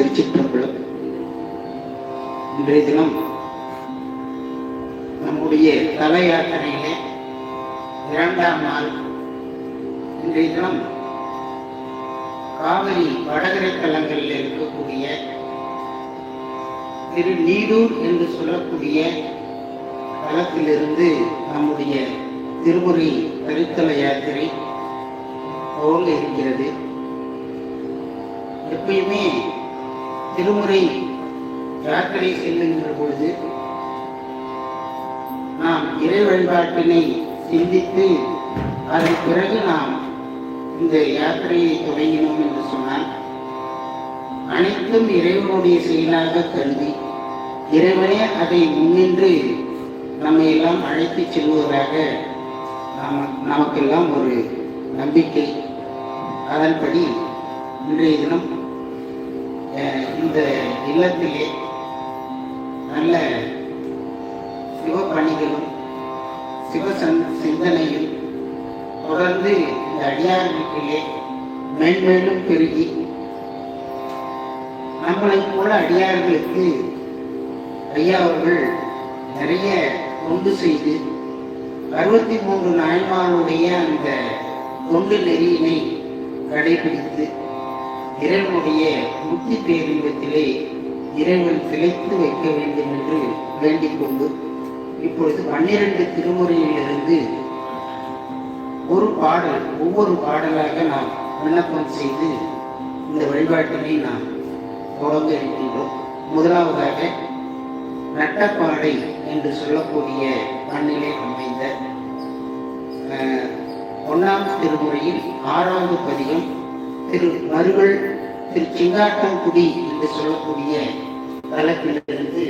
திருச்சிற்றம்பலம். இன்றைய தினம் நம்முடைய தல யாத்திரையிலே இரண்டாம் நாள். இன்றைய தினம் காவிரி வடகரை தலங்களில் இருக்கக்கூடிய திரு நீடூர் என்று சொல்லக்கூடிய தலத்திலிருந்து நம்முடைய திருமுறை கருத்தல யாத்திரை துவங்க இருக்கிறது. எப்பயுமே திருமுறை யாத்திரை செல்லுகின்ற பொழுது நாம் இறை வழிபாட்டினை சிந்தித்து அதன் பிறகு நாம் இந்த யாத்திரையை தொடங்கினோம் என்று சொன்னால் அனைத்தும் இறைவனுடைய செயலாக கருதி இறைவனே அதை முன்னின்று நம்மை எல்லாம் அழைத்து செல்வதாக நாம் நமக்கெல்லாம் ஒரு நம்பிக்கை. அதன்படி இன்றைய தினம் இந்த இல்லத்திலே நல்ல சிவப்பணிகளும் சிவ சிந்தனையும் தொடர்ந்து இந்த அடியார் வீட்டிலே மேன்மேலும் பெருகி நம்மளை போல அடியார்களுக்கு ஐயா அவர்கள் நிறைய தொண்டு செய்து அறுபத்தி மூன்று நாயன்மாருடைய அந்த தொண்டு நெறியினை கடைபிடித்து இறைவனுடைய முக்தி பேரின்பத்திலே இறைவன் திளைத்து வைக்க வேண்டும் என்று வேண்டிக் கொண்டு இப்பொழுது பன்னிரண்டு திருமுறையிலிருந்து ஒரு பாடல் ஒவ்வொரு பாடலாக நாம் விண்ணப்பம் செய்து இந்த வழிபாட்டினை நாம் தொடங்க இருக்கின்றோம் முதலாவதாக நட்டப்பாடை என்று சொல்லக்கூடிய மண்ணிலே அமைந்த அஹ், திருமுறையில் ஆறாவது பதிகம் திரு மருகள் திரு சிங்காட்டங்குடி என்று சொல்லக்கூடிய தளத்திலிருந்து